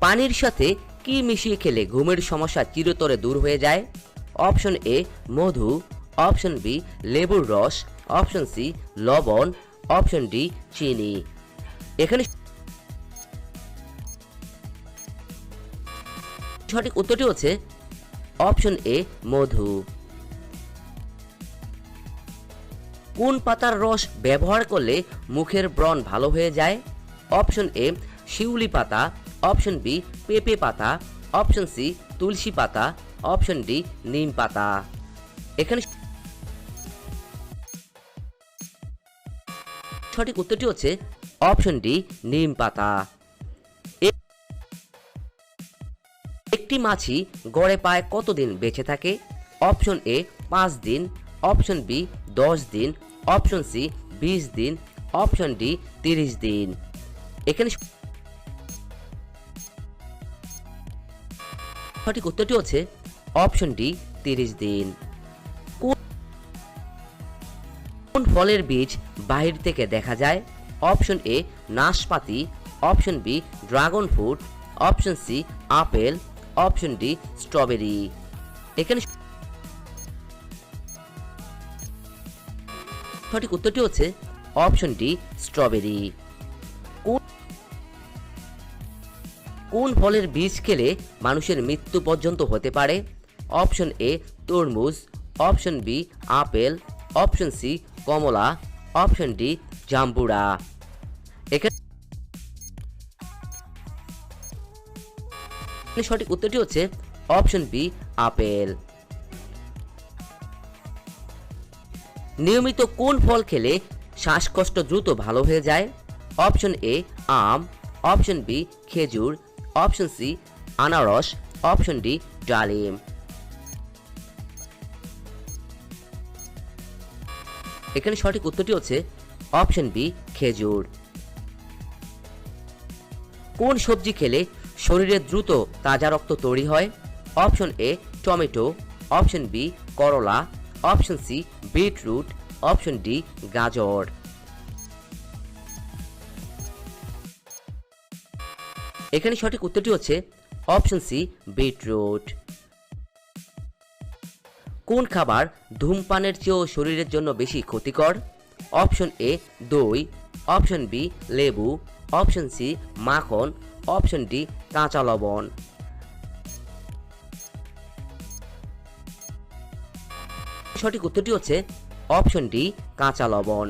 পানির সাথে কি মিশিয়ে খেলে ঘুমের সমস্যা চিরতরে দূর হয়ে যায়? অপশন এ মধু। অপশন বি লেবুর রস। অপশন সি লবণ। অপশন ডি চিনি। এখানে সঠিক উত্তরটি হচ্ছে অপশন এ মধু। কোন পাতার রস ব্যবহার করলে মুখের ব্রণ ভালো হয়ে যায়? অপশন এ শিউলি পাতা। অপশন বি, পেঁপে পাতা, অপশন সি, তুলসী পাতা, অপশন ডি, নিম পাতা। এখানে সঠিক উত্তরটি হচ্ছে অপশন ডি, নিম পাতা। একটি মাছি গড়ে পায় কতদিন বেঁচে থাকে? অপশন এ, পাঁচ দিন। অপশন বি, দশ দিন। অপশন সি, বিশ দিন। অপশন ডি, তিরিশ দিন। এখানে সঠিক উত্তরটি হচ্ছে অপশন ডি, তিরিশ দিন। কোন- ফলের বীজ বাহির থেকে দেখা যায়? অপশন এ, নাশপাতি। Option B, dragon fruit. Option C, apple. Option D, strawberry. এখানে সঠিক উত্তরটি হচ্ছে অপশন ডি, স্ট্রবেরি। কোন ফলের বীজ খেলে মানুষের মৃত্যু পর্যন্ত হতে পারে? অপশন এ, তরমুজ, option B, apple, option C, কমলা, অপশন ডি, জাম্বুরা। এখানে সঠিক উত্তরটি হচ্ছে অপশন বি, আপেল। নিয়মিত কোন ফল খেলে শ্বাসকষ্ট দ্রুত ভালো হয়ে যায়? অপশন এ, আম, অপশন বি, খেজুর অপশন সি, আনারস, অপশন ডি, ডালিম। এখানে সঠিক উত্তরটি হচ্ছে অপশন বি, খেজুর। কোন সবজি খেলে শরীরে দ্রুত তাজা রক্ত তৈরি হয়? Option A, tomato. Option B, করলা। Option C, beetroot. Option D, গাজর। এখানে সঠিক উত্তরটি হচ্ছে অপশন সি বিটরুট কোন খাবার ধূমপানের চেয়েও শরীরের জন্য বেশি ক্ষতিকর? অপশন এ, দই। অপশন বি, লেবু। অপশন সি, মাখন। অপশন ডি, কাঁচা লবণ। সঠিক উত্তরটি হচ্ছে অপশন ডি, কাঁচা লবণ।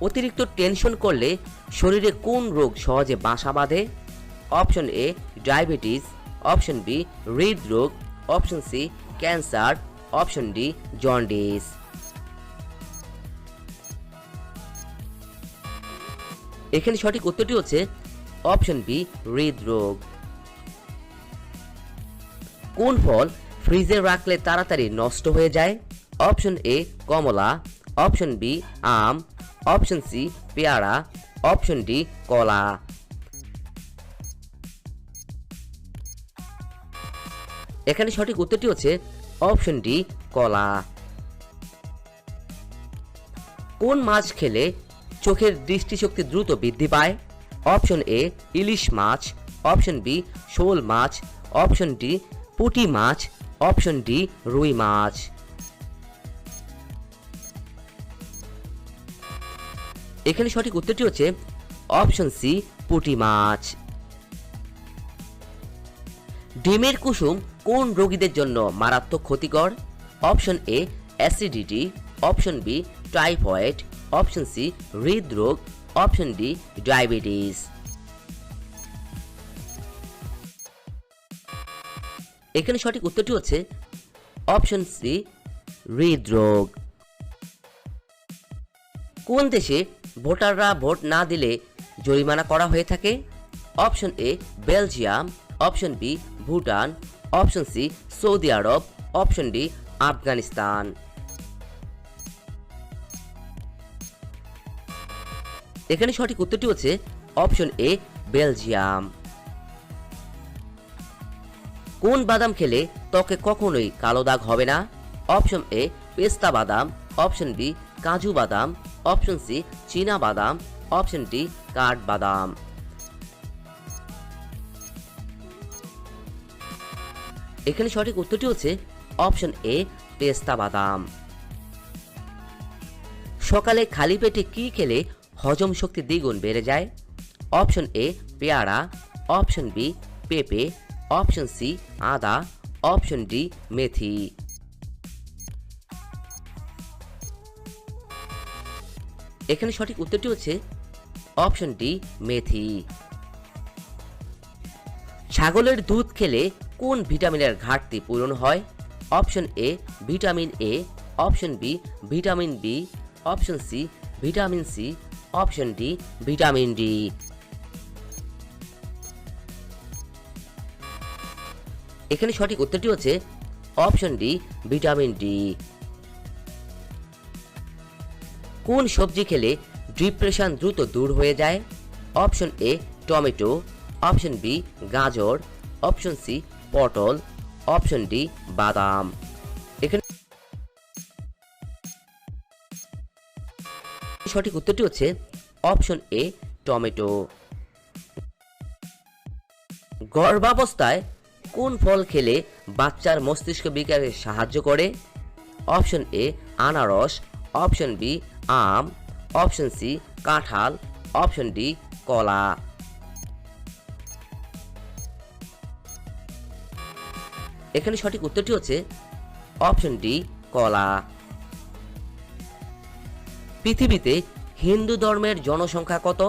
অতিরিক্ত টেনশন করলে শরীরে কোন রোগ সহজে বাসা বাঁধে? Option A diabetes. Option B হৃদরোগ। Option C cancer. Option D jaundice. এখানে সঠিক উত্তরটি হচ্ছে অপশন বি হৃদরোগ। কোন ফল ফ্রিজে রাখলে তাড়াতাড়ি নষ্ট হয়ে যায়? অপশন এ কমলা। অপশন বি আম। অপশন সি পেয়ারা। অপশন ডি কলা এখানে সঠিক উত্তরটি হচ্ছে অপশন ডি কলা কোন মাছ খেলে চোখের দৃষ্টিশক্তি দ্রুত বৃদ্ধি পায়? অপশন এ ইলিশ মাছ। অপশন বি শোল মাছ। অপশন ডি পুঁটি মাছ। অপশন ডি রুই মাছ। এখানে সঠিক উত্তরটি হচ্ছে অপশন সি পুঁটি মাছ। ডিমের কুসুম কোন রোগীদের জন্য মারাত্মক ক্ষতিকর? Option A acidity, option B typhoid, option C হৃদরোগ, অপশন ডি ডায়াবেটিস। এখানে সঠিক উত্তরটি হচ্ছে অপশন সি হৃদরোগ। কোন দেশে ভোটাররা ভোট না দিলে জরিমানা করা হয়ে থাকে। Option A, Belgium, option B, Bhutan, option C, Saudi Arab, option D, Afghanistan. এখানে সঠিক উত্তরটি হচ্ছে অপশন এ, বেলজিয়াম। কোন বাদাম খেলে ত্বকে কখনোই কালো দাগ হবে না? অপশন এ, পেস্তা বাদাম, অপশন বি, কাজু বাদাম অপশন সি চীনা বাদাম অপশন ডি কাঠবাদাম এখানে সঠিক উত্তরটি হচ্ছে অপশন এ পেস্তা বাদাম সকালে খালি পেটে কি খেলে হজম শক্তি দ্বিগুণ বেড়ে যায়? অপশন এ পেয়ারা. অপশন বি পেঁপে. অপশন সি আদা. অপশন ডি মেথি। এখানে সঠিক উত্তরটি হচ্ছে অপশন ডি, মেথি। ছাগলের দুধ খেলে কোন ভিটামিনের ঘাটতি পূরণ হয়? Option A, vitamin A. Option B, vitamin B option C, vitamin C. Option D, vitamin D. এখানে সঠিক উত্তরটি হচ্ছে অপশন ডি, ভিটামিন ডি। কোন সবজি খেলে ডিপ্রেশন দ্রুত দূর হয়ে যায়? Option A, tomato. Option B, গাজর। অপশন সি, পটল। অপশন ডি, বাদাম। এখানে সঠিক উত্তরটি হচ্ছে অপশন এ, টমেটো। গর্ভাবস্থায় কোন ফল খেলে বাচ্চার মস্তিষ্ক বিকাশে সাহায্য করে? অপশন এ, আনারস। অপশন বি, আম। অপশন সি, কাঁঠাল। অপশন ডি, কলা। এখানে সঠিক উত্তরটি হচ্ছে অপশন ডি, কলা। পৃথিবীতে হিন্দু ধর্মের জনসংখ্যা কত?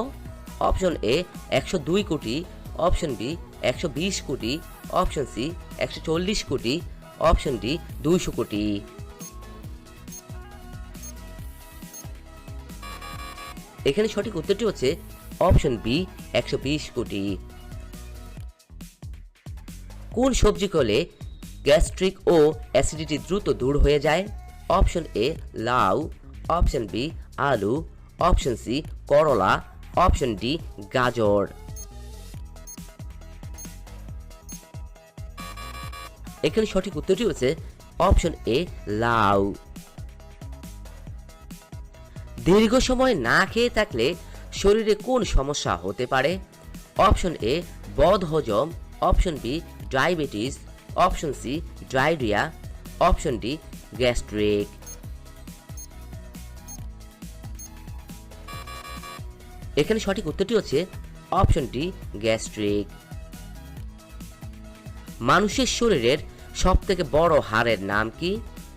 অপশন এ, একশো দুই কোটি। অপশন বি, একশো বিশ কোটি। অপশন সি, একশো চল্লিশ কোটি। অপশন ডি, দুইশো কোটি। এখানে সঠিক উত্তরটি হচ্ছে অপশন বি, একশো বিশ কোটি। কোন সবজি করলে গ্যাস্ট্রিক ও অ্যাসিডিটি দ্রুত দূর হয়ে যায়? অপশন এ, লাউ। অপশন বি, আলু। অপশন সি, করলা। অপশন ডি, গাজর। এখানে সঠিক উত্তরটি হচ্ছে অপশন এ, লাউ। দীর্ঘ সময় না খেয়ে থাকলে শরীরে কোন সমস্যা হতে পারে? অপশন এ বদ হজম। Option B diabetes. Option C diarrhoea. Option D gastric. এখানে সঠিক উত্তরটি হচ্ছে অপশন ডি গ্যাস্ট্রিক। মানুষের শরীরের সব থেকে বড় হাড়ের নাম কি?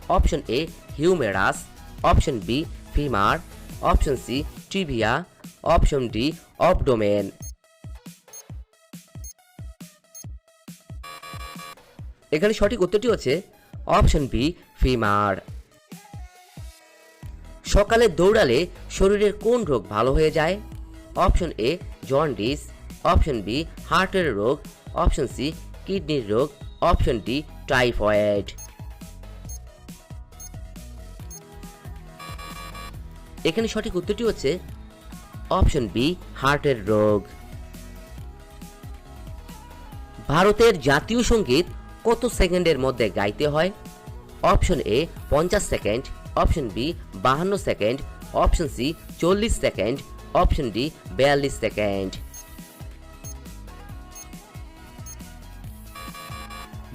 Option A humerus. Option B femur. Option C tibia option D, abdomen. এখানে সঠিক উত্তরটি হচ্ছে অপশন বি, ফিমার। সকালে দৌড়ালে শরীরের কোন রোগ ভালো হয়ে যায়? Option A, jaundice. Option B, হার্টের রোগ। অপশন সি, কিডনির রোগ। Option D, typhoid. এখানে সঠিক উত্তরটি হচ্ছে অপশন বি, হার্টের রোগ। ভারতের জাতীয় সংগীত কত সেকেন্ডের মধ্যে গাইতে হয়? অপশন এ, পঞ্চাশ সেকেন্ড। অপশন বি, বাহান্ন সেকেন্ড। অপশন সি, চল্লিশ সেকেন্ড। অপশন ডি, বিয়াল্লিশ সেকেন্ড।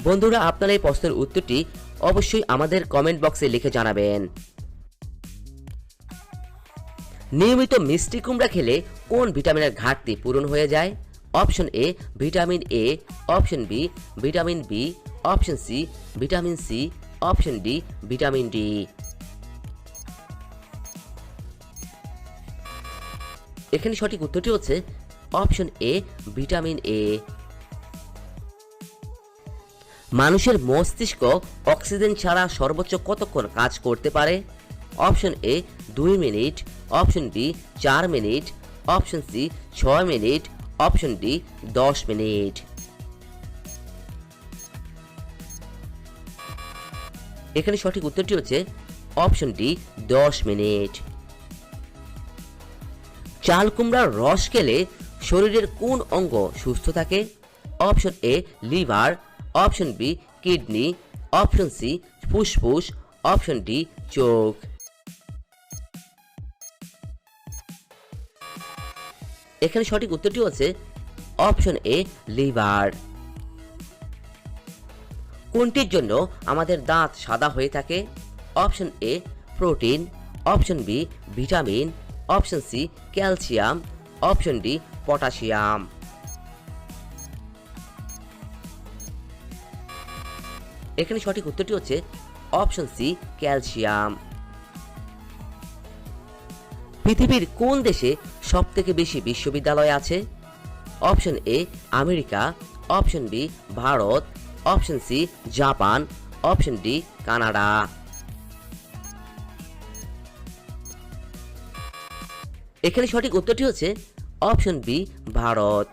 বন্ধুরা, আপনারা এই প্রশ্নের উত্তরটি অবশ্যই আমাদের কমেন্ট বক্সে লিখে জানাবেন। নিয়মিত মিষ্টি কুমড়া খেলে কোন ভিটামিনের ঘাটতি পূরণ হয়ে যায়? Option A vitamin A option B vitamin B option C vitamin C option D vitamin D এখানে সঠিক উত্তরটি হচ্ছে অপশন এ ভিটামিন এ মানুষের মস্তিষ্ক অক্সিজেন ছাড়া সর্বোচ্চ কতক্ষণ কাজ করতে পারে? অপশন এ দুই মিনিট। অপশন বি চার মিনিট অপশন সি ছয় মিনিট অপশন ডি দশ মিনিট এখানে সঠিক উত্তরটি হচ্ছে অপশন ডি দশ মিনিট চাল কুমড়ার রস খেলে শরীরের কোন অঙ্গ সুস্থ থাকে? Option A liver option B kidney option C ফুসফুস. অপশন ডি চোখ। এখানে সঠিক উত্তরটি হচ্ছে অপশন এ, লিভার। কোনটির জন্য আমাদের দাঁত সাদা হয়ে থাকে? Option A, protein. Option B, vitamin. Option C, calcium. Option D, potassium. এখানে সঠিক উত্তরটি হচ্ছে অপশন সি, ক্যালসিয়াম। পৃথিবীর কোন দেশে সব থেকে বেশি বিশ্ববিদ্যালয় আছে? Option A America. Option B Bharat. Option C Japan. Option D Canada. এখানে সঠিক উত্তরটি হচ্ছে অপশন বি ভারত।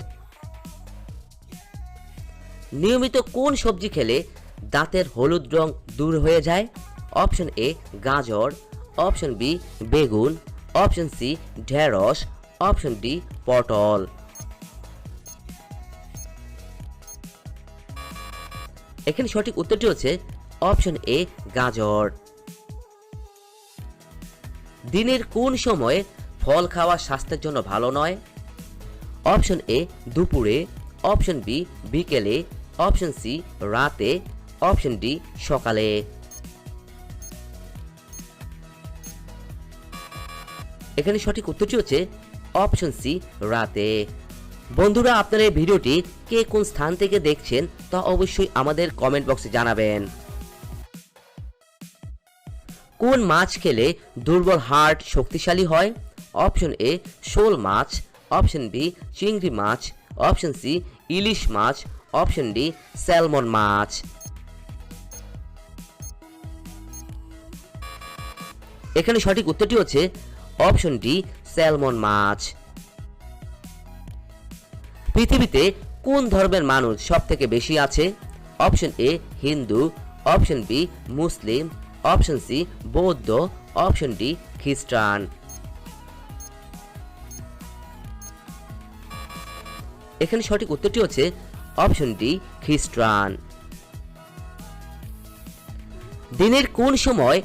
নিয়মিত কোন সবজি খেলে দাঁতের হলুদ রং দূর হয়ে যায়? অপশন এ গাজর। অপশন বি বেগুন। অপশন সি ঢেঁড়স। অপশন ডি, পটল। এখানে সঠিক উত্তরটি হচ্ছে অপশন এ, গাজর। দিনের কোন সময়ে ফল খাওয়া স্বাস্থ্যের জন্য ভালো নয়? অপশন এ, দুপুরে। অপশন বি, বিকেলে। অপশন সি, রাতে। অপশন ডি, সকালে। এখানে সঠিক উত্তরটি হচ্ছে অপশন সি, রাতে। বন্ধুরা, আপনার এই ভিডিওটি কে কোন স্থান থেকে দেখছেন তা অবশ্যই আমাদের কমেন্ট বক্সে জানাবেন। কোন মাছ খেলে দুর্বল হার্ট শক্তিশালী হয়? অপশন এ, শোল মাছ। অপশন বি, চিংড়ি মাছ। অপশন সি, ইলিশ মাছ। অপশন ডি, স্যালমন মাছ। এখানে সঠিক উত্তরটি হচ্ছে অপশন ডি স্যালমন মাছ। পৃথিবীতে কোন ধর্মের মানুষ সব থেকে বেশি আছে? Option A Hindu, option B Muslim, option C বৌদ্ধ, অপশন ডি খ্রিস্টান। এখানে সঠিক উত্তরটি হচ্ছে অপশন ডি খ্রিস্টান। দিনের কোন সময়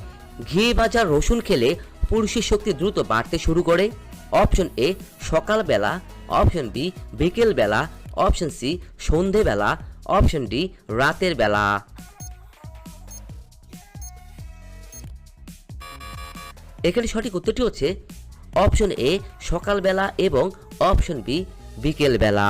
ঘি ভাজা রসুন খেলে পুরুষের শক্তি দ্রুত বাড়তে শুরু করে। অপশন এ সকালবেলা। অপশন বি বিকেলবেলা। অপশন সি সন্ধেবেলা। অপশন ডি রাতের বেলা এখানে সঠিক উত্তরটি হচ্ছে অপশন এ সকালবেলা এবং অপশন বি বিকেলবেলা।